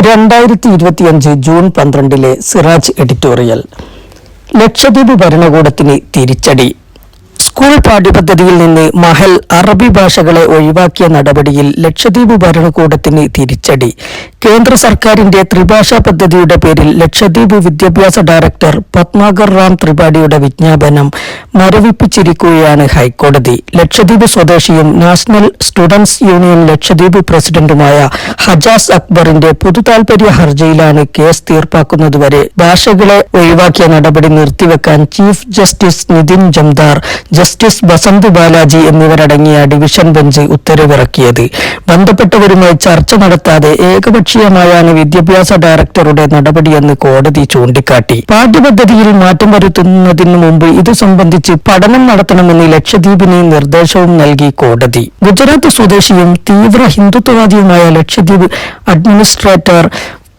രണ്ടായിരത്തി ഇരുപത്തിയഞ്ച് ജൂൺ പന്ത്രണ്ടിലെ സിറാജ് എഡിറ്റോറിയൽ. ലക്ഷദ്വീപ് ഭരണകൂടത്തിന് തിരിച്ചടി. സ്കൂൾ പാഠ്യപദ്ധതിയിൽ നിന്ന് മഹൽ അറബി ഭാഷകളെ ഒഴിവാക്കിയ നടപടിയിൽ ലക്ഷദ്വീപ് ഭരണകൂടത്തിന് തിരിച്ചടി. കേന്ദ്ര സർക്കാരിന്റെ ത്രിഭാഷാ പദ്ധതിയുടെ പേരിൽ ലക്ഷദ്വീപ് വിദ്യാഭ്യാസ ഡയറക്ടർ പത്മാകർ റാം ത്രിപാഠിയുടെ വിജ്ഞാപനം മരവിപ്പിച്ചിരിക്കുകയാണ് ഹൈക്കോടതി. ലക്ഷദ്വീപ് സ്വദേശിയും നാഷണൽ സ്റ്റുഡൻസ് യൂണിയൻ ലക്ഷദ്വീപ് പ്രസിഡന്റുമായ ഹജാസ് അക്ബറിന്റെ പൊതുതാൽപര്യ ഹർജിയിലാണ് കേസ് തീർപ്പാക്കുന്നതുവരെ ഭാഷകളെ ഒഴിവാക്കിയ നടപടി നിർത്തിവെക്കാൻ chief justice Nitin Jamdar justice Basant Balaji എന്നിവരടങ്ങിയ ഡിവിഷൻ ബെഞ്ച് ഉത്തരവിറക്കിയത്. ബന്ധപ്പെട്ടവരുമായി ചർച്ച നടത്താതെ ഏകപക്ഷീയമായാണ് വിദ്യാഭ്യാസ ഡയറക്ടറുടെ നടപടിയെന്ന് കോടതി ചൂണ്ടിക്കാട്ടി. പാഠ്യപദ്ധതിയിൽ മാറ്റം വരുത്തുന്നതിന് മുമ്പ് ഇത് സംബന്ധിച്ച് പഠനം നടത്തണമെന്ന് ലക്ഷദ്വീപിന് നിർദ്ദേശവും നൽകി കോടതി. ഗുജറാത്ത് സ്വദേശിയും തീവ്ര ഹിന്ദുത്വവാദിയുമായ ലക്ഷദ്വീപ് അഡ്മിനിസ്ട്രേറ്റർ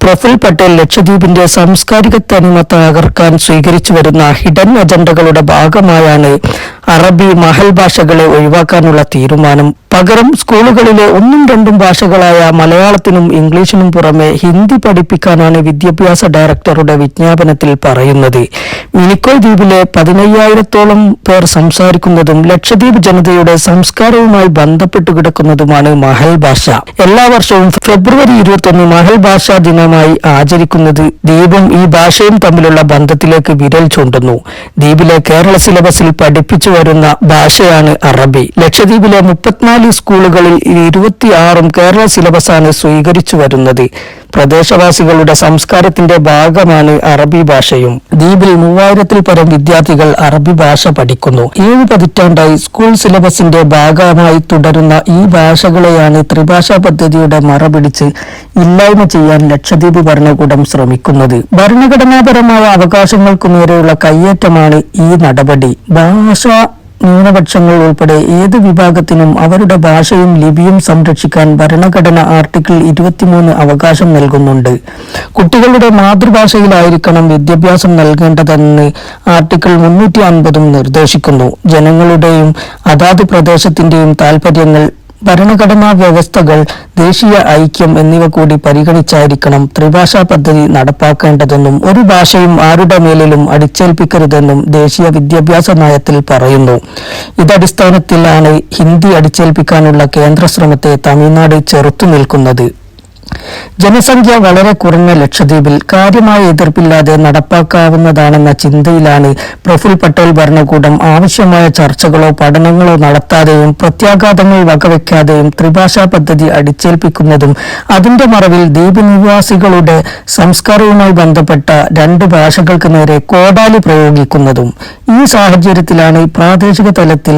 പ്രഫുൽ പട്ടേൽ ലക്ഷദ്വീപിന്റെ സാംസ്കാരിക തനിമ തകർക്കാൻ സ്വീകരിച്ചു വരുന്ന ഹിഡൻ അജണ്ടകളുടെ ഭാഗമായാണ് അറബി മഹൽ ഭാഷകളെ ഒഴിവാക്കാനുള്ള തീരുമാനം പകരം സ്കൂളുകളിലെ ഒന്നും രണ്ടും ഭാഷകളായ മലയാളത്തിനും ഇംഗ്ലീഷിനും പുറമെ ഹിന്ദി പഠിപ്പിക്കാനാണ് വിദ്യാഭ്യാസ ഡയറക്ടറുടെ വിജ്ഞാപനത്തിൽ പറയുന്നത്. മിനിക്കോയ് ദ്വീപിലെ പതിനയ്യായിരത്തോളം പേർ സംസാരിക്കുന്നതും ലക്ഷദ്വീപ് ജനതയുടെ സംസ്കാരവുമായി ബന്ധപ്പെട്ടു കിടക്കുന്നതുമാണ് മഹൽ ഭാഷ. എല്ലാ വർഷവും ഫെബ്രുവരി ഇരുപത്തൊന്ന് മഹൽ ഭാഷാ ദിനമായി ആചരിക്കുന്നത് ദ്വീപും ഈ ഭാഷയും തമ്മിലുള്ള ബന്ധത്തിലേക്ക് വിരൽ ചൂണ്ടുന്നു. ദ്വീപിലെ കേരള സിലബസിൽ പഠിപ്പിച്ചു വരുന്ന ഭാഷയാണ് അറബി. ലക്ഷദ്വീപിലെ മുപ്പത്തിനാല് സ്കൂളുകളിൽ ഇരുപത്തിയാറും കേരള സിലബസാണ് സ്വീകരിച്ചു വരുന്നത്. പ്രദേശവാസികളുടെ സംസ്കാരത്തിന്റെ ഭാഗമാണ് അറബി ഭാഷയും. ദ്വീപിൽ മൂവായിരത്തിൽ പരം വിദ്യാർത്ഥികൾ അറബി ഭാഷ പഠിക്കുന്നു. ഏഴ് പതിറ്റാണ്ടായി സ്കൂൾ സിലബസിന്റെ ഭാഗമായി തുടരുന്ന ഈ ഭാഷകളെയാണ് ത്രിഭാഷാ പദ്ധതിയുടെ മറപിടിച്ച് ഇല്ലായ്മ ചെയ്യാൻ ലക്ഷദ്വീപ് ഭരണകൂടം ശ്രമിക്കുന്നത്. ഭരണഘടനാപരമായ അവകാശങ്ങൾക്കു നേരെയുള്ള കയ്യേറ്റമാണ് ഈ നടപടി. ഭാഷ ന്യൂനപക്ഷങ്ങൾ ഉൾപ്പെടെ ഏത് വിഭാഗത്തിനും അവരുടെ ഭാഷയും ലിപിയും സംരക്ഷിക്കാൻ ഭരണഘടന ആർട്ടിക്കിൾ ഇരുപത്തിമൂന്ന് അവകാശം നൽകുന്നുണ്ട്. കുട്ടികളുടെ മാതൃഭാഷയിലായിരിക്കണം വിദ്യാഭ്യാസം നൽകേണ്ടതെന്ന് ആർട്ടിക്കിൾ മുന്നൂറ്റി അൻപതും നിർദ്ദേശിക്കുന്നു. ജനങ്ങളുടെയും അതാത് പ്രദേശത്തിന്റെയും താൽപര്യങ്ങൾ ഭരണഘടനാ വ്യവസ്ഥകൾ ദേശീയ ഐക്യം എന്നിവ കൂടി പരിഗണിച്ചായിരിക്കണം ത്രിഭാഷാ പദ്ധതി നടപ്പാക്കേണ്ടതെന്നും ഒരു ഭാഷയും ആരുടെ മേലിലും അടിച്ചേൽപ്പിക്കരുതെന്നും ദേശീയ വിദ്യാഭ്യാസ നയത്തിൽ പറയുന്നു. ഇതടിസ്ഥാനത്തിലാണ് ഹിന്ദി അടിച്ചേൽപ്പിക്കാനുള്ള കേന്ദ്ര ശ്രമത്തെ തമിഴ്നാട് ചെറുത്തുനിൽക്കുന്നത് ജനസംഖ്യ വളരെ കുറഞ്ഞ ലക്ഷദ്വീപിൽ കാര്യമായ എതിർപ്പില്ലാതെ നടപ്പാക്കാവുന്നതാണെന്ന ചിന്തയിലാണ് പ്രഫുൽ പട്ടേൽ ഭരണകൂടം ആവശ്യമായ ചർച്ചകളോ പഠനങ്ങളോ നടത്താതെയും പ്രത്യാഘാതങ്ങൾ വകവെക്കാതെയും ത്രിഭാഷാ പദ്ധതി അടിച്ചേൽപ്പിക്കുന്നതും അതിന്റെ മറവിൽ ദ്വീപ് നിവാസികളുടെ സംസ്കാരവുമായി ബന്ധപ്പെട്ട രണ്ട് ഭാഷകൾക്ക് നേരെ കോടാലി പ്രയോഗിക്കുന്നതും ഈ സാഹചര്യത്തിലാണ് പ്രാദേശിക തലത്തിൽ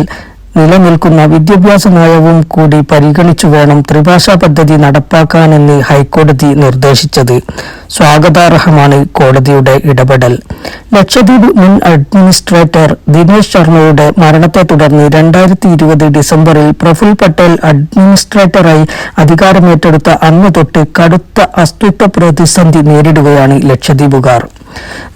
നിലനിൽക്കുന്ന വിദ്യാഭ്യാസ നയവും കൂടി പരിഗണിച്ചു വേണം ത്രിഭാഷാ പദ്ധതി നടപ്പാക്കാനെന്ന് ഹൈക്കോടതി നിർദ്ദേശിച്ചത്. സ്വാഗതാർഹമാണ് കോടതിയുടെ ഇടപെടൽ. ലക്ഷദ്വീപ് മുൻ അഡ്മിനിസ്ട്രേറ്റർ ദിനേശ് ശർമ്മയുടെ മരണത്തെ തുടർന്ന് രണ്ടായിരത്തി ഇരുപത് ഡിസംബറിൽ പ്രഫുൽ പട്ടേൽ അഡ്മിനിസ്ട്രേറ്ററായി അധികാരമേറ്റെടുത്ത അന്ന് തൊട്ട് കടുത്ത അസ്തിത്വ പ്രതിസന്ധി നേരിടുകയാണ് ലക്ഷദ്വീപുകാർ.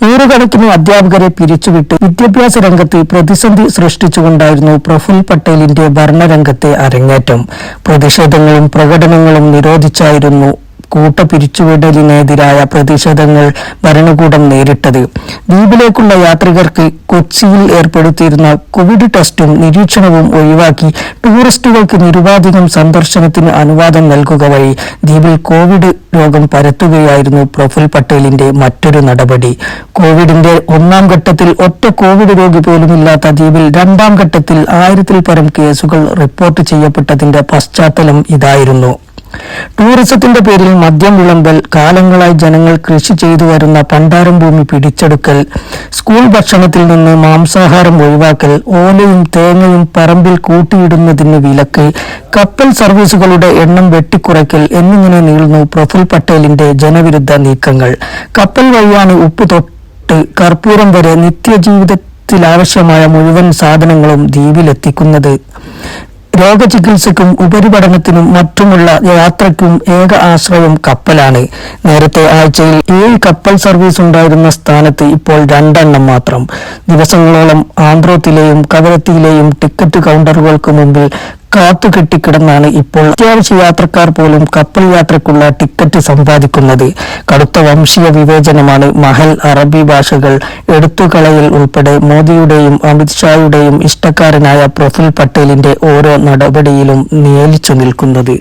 നൂറുകണക്കിന് അധ്യാപകരെ പിരിച്ചുവിട്ട് വിദ്യാഭ്യാസ രംഗത്ത് പ്രതിസന്ധി സൃഷ്ടിച്ചുകൊണ്ടായിരുന്നു പ്രഫുൽ പട്ടേലിന്റെ ഭരണരംഗത്തെ അരങ്ങേറ്റം. പ്രതിഷേധങ്ങളും പ്രകടനങ്ങളും നിരോധിച്ചായിരുന്നു കൂട്ട പിരിച്ചുവിടലിനെതിരായ പ്രതിഷേധങ്ങൾ ഭരണകൂടം നേരിട്ടത്. ദ്വീപിലേക്കുള്ള യാത്രികർക്ക് കൊച്ചിയിൽ ഏർപ്പെടുത്തിയിരുന്ന കോവിഡ് ടെസ്റ്റും നിരീക്ഷണവും ഒഴിവാക്കി ടൂറിസ്റ്റുകൾക്ക് നിരുപാധികം സന്ദർശനത്തിന് അനുവാദം നൽകുക വഴി ദ്വീപിൽ കോവിഡ് രോഗം പരത്തുകയായിരുന്നു പ്രഫുൽ പട്ടേലിന്റെ മറ്റൊരു നടപടി. കോവിഡിന്റെ ഒന്നാം ഘട്ടത്തിൽ ഒറ്റ കോവിഡ് രോഗി പോലുമില്ലാത്ത ദ്വീപിൽ രണ്ടാം ഘട്ടത്തിൽ ആയിരത്തിൽ പരം കേസുകൾ റിപ്പോർട്ട് ചെയ്യപ്പെട്ടതിന്റെ പശ്ചാത്തലം ഇതായിരുന്നു. ടൂറിസത്തിന്റെ പേരിൽ മദ്യം വിളമ്പൽ കാലങ്ങളായി ജനങ്ങൾ കൃഷി ചെയ്തു വരുന്ന പണ്ടാരം ഭൂമി പിടിച്ചെടുക്കൽ സ്കൂൾ ഭക്ഷണത്തിൽ നിന്ന് മാംസാഹാരം ഒഴിവാക്കൽ ഓലയും തേങ്ങയും പറമ്പിൽ കൂട്ടിയിടുന്നതിന് വിലക്ക് കപ്പൽ സർവീസുകളുടെ എണ്ണം വെട്ടിക്കുറയ്ക്കൽ എന്നിങ്ങനെ നീളുന്നു പ്രഫുൽ പട്ടേലിന്റെ ജനവിരുദ്ധ നീക്കങ്ങൾ. കപ്പൽ വഴിയാണ് ഉപ്പ് തൊട്ട് കർപ്പൂരം വരെ നിത്യജീവിത ത്തിലാവശ്യമായ മുഴുവൻ സാധനങ്ങളും ദ്വീപിലെത്തിക്കുന്നത്. രോഗചികിത്സയ്ക്കും ഉപരിപഠനത്തിനും മറ്റുമുള്ള യാത്രയ്ക്കും ഏക ആശ്രയം കപ്പലാണ്. നേരത്തെ ആഴ്ചയിൽ ഏഴ് കപ്പൽ സർവീസ് ഉണ്ടായിരുന്ന സ്ഥാനത്ത് ഇപ്പോൾ രണ്ടെണ്ണം മാത്രം. ദിവസങ്ങളോളം ആന്ധ്രത്തിലെയും കവരത്തിയിലെയും ടിക്കറ്റ് കൗണ്ടറുകൾക്ക് മുമ്പിൽ കാത്തുകെട്ടിക്കിടന്നാണ് ഇപ്പോൾ അത്യാവശ്യ യാത്രക്കാർ പോലും കപ്പൽ യാത്രക്കുള്ള ടിക്കറ്റ് സമ്പാദിക്കുന്നത്. കടുത്ത വംശീയ വിവേചനമാണ് മഹൽ അറബി ഭാഷകൾ എടുത്തുകളയിൽ ഉൾപ്പെടെ മോദിയുടെയും അമിത്ഷായുടെയും ഇഷ്ടക്കാരനായ പ്രഫുൽ പട്ടേലിന്റെ ഓരോ നടപടിയിലും നിയലിച്ചു നിൽക്കുന്നത്.